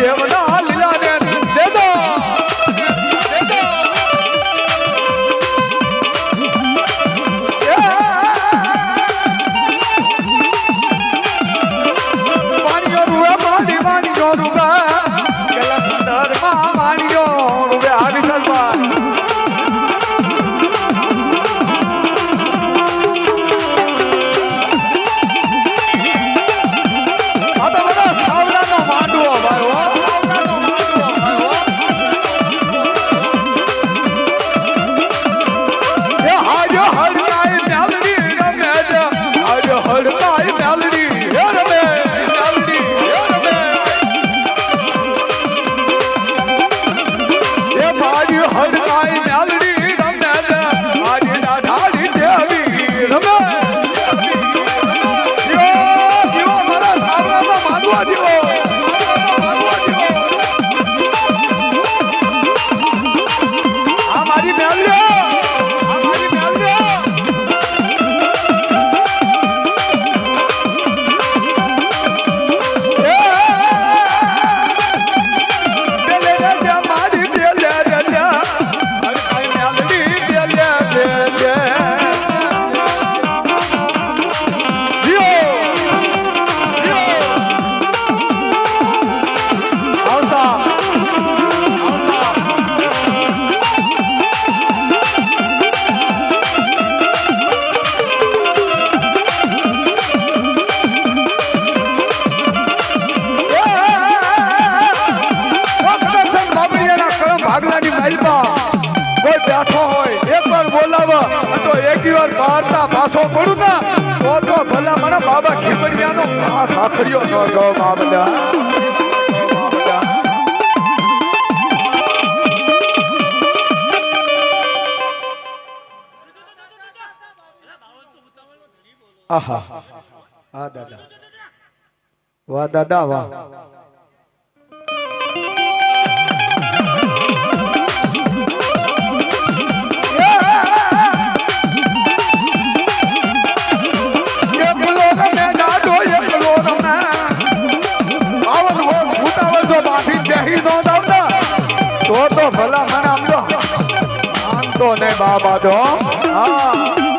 દેવના એકટીવાર બારતા પાછો પડું ના તો તો ભલા મને બાબા ખેપડિયાનો આ સાખડીઓ ન ગો બાબલા આહા. હા, દાદા. વાહ દાદા, વાહ. તો તો ભલા મને આમ તો નહીં બાબા તો હા.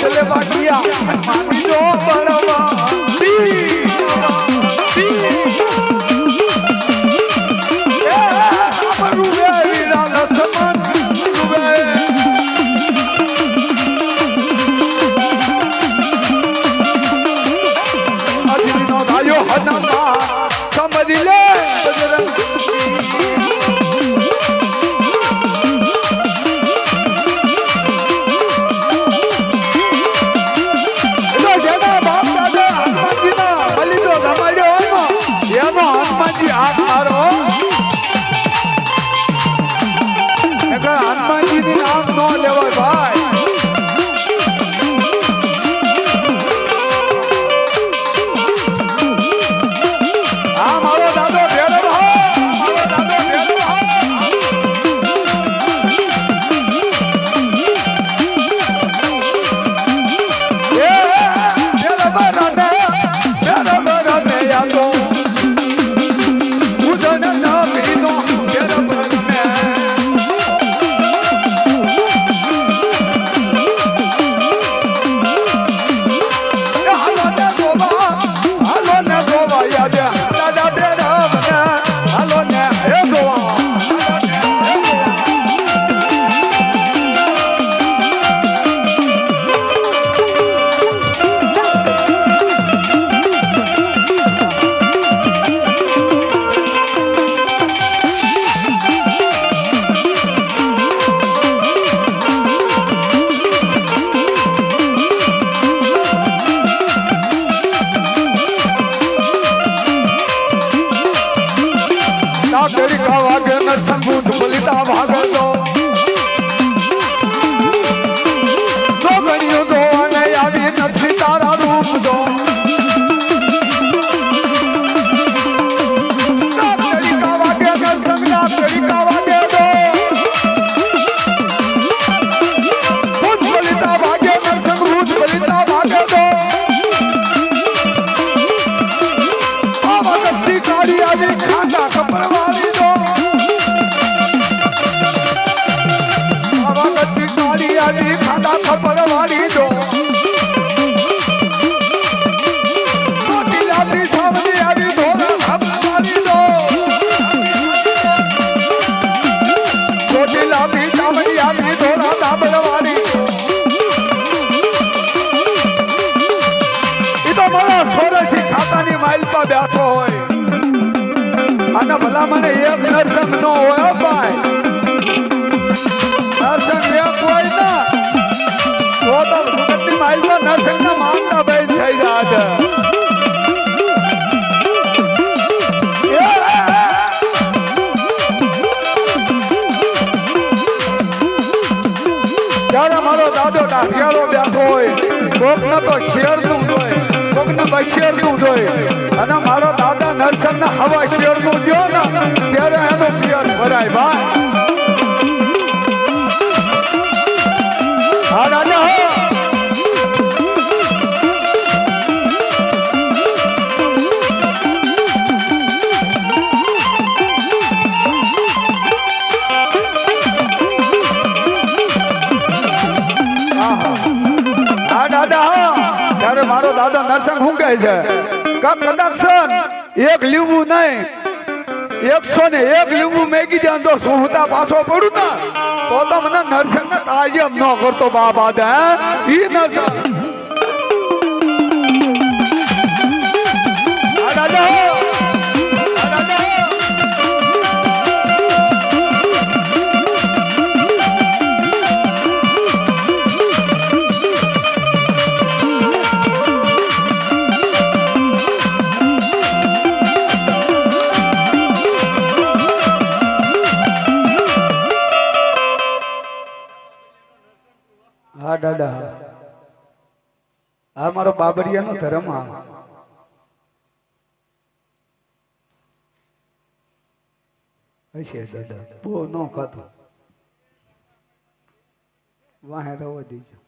চলে বাগিয়া। તાકેરી કા વાગે નરસંગુટ બલિતા ભાગે ખાતાની માઇલ પર બેઠો હોય. અને ભલા મને એક નરસંગ નો હોય. ના માનતા બેન થઈ જાત. ત્યારે મારો દાદો ડાઢિયારો બેઠો હોય, કોકને તો કોકને બશેરનું હોય. અને મારો દાદા નરસંગ હવા શેરનું દ્યો ને, ત્યારે એનો પિયર ભરાય, ભાઈ. ત્યારે મારો દાદા નરસંગ શું કહે છે? કે એક લીંબુ નહીં, એકસો ને એક લીંબુ મેગી જાય તો શું હુંતા પાછો પડું ને, તો તો મને નરસંગ ને તાજમ ન કરતો બાપા દે ઈ નરસંગ હા. આ મારો બાબરિયાનો ધર્મ આ. હશે દાદા, બહુ ન ખાતો વાહે રવા દેજો.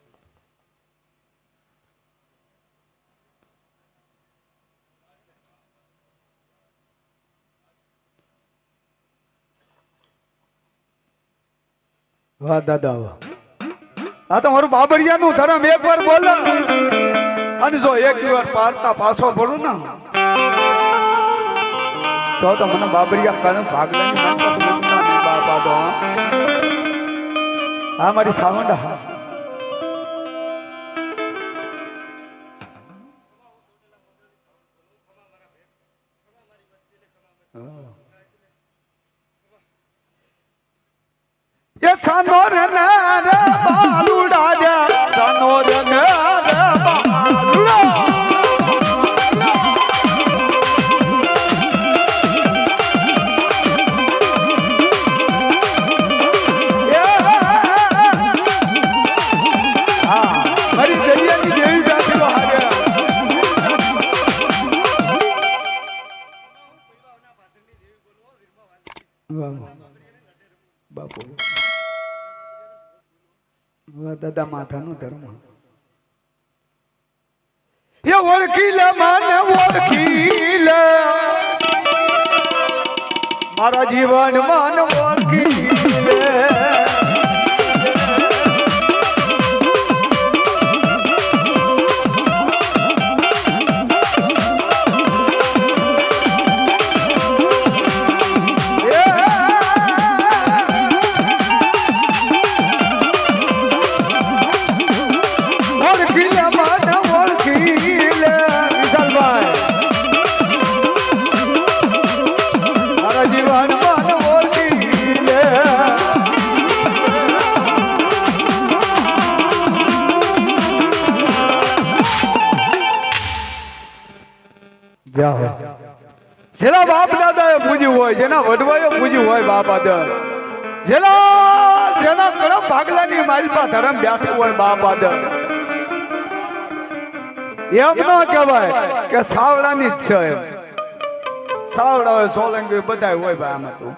વાહ દાદા, વાહ. આ તો મારું બાબરિયાનું ધર્મ એક વાર બોલો. અને જો એક વાર પારતા પાછો પડું ને, તો તો મને બાબરિયા કને ભાગલાની તો આ મારી સાવંડા. એ રે ને. દાદા માથાનો ધર્મ. એ ઓળખી લે માને ઓળખી લે. મારા જીવન મન જેના બાપ દાદાએ પૂજ્યું હોય, જેના વડવાએ પૂજ્યું હોય બાપ આદર જેના જેના કરમ ભાગલાની માલપા ધરમ બેઠું હોય બાપ આદર એમ ન કહેવાય કે સાવડાની જ છે સાવડા હોય સોલંકી બધા હોય ભાઈ આમાં તો.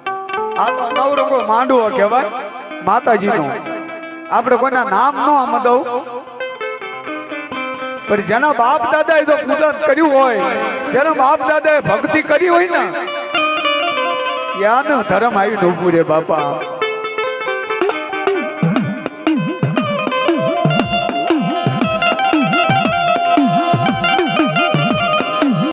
આ તો નવરંગો માંડવો કહેવાય. માતાજીનો. આપણે કોઈના નામ નો આમાં દઉં. પણ જેના બાપ દાદાએ તો પૂજન કર્યું હોય, જેના બાપ દાદા ભક્તિ કરી હોય ને યાનું ધર્મ આવી ડૂબું રે બાપા.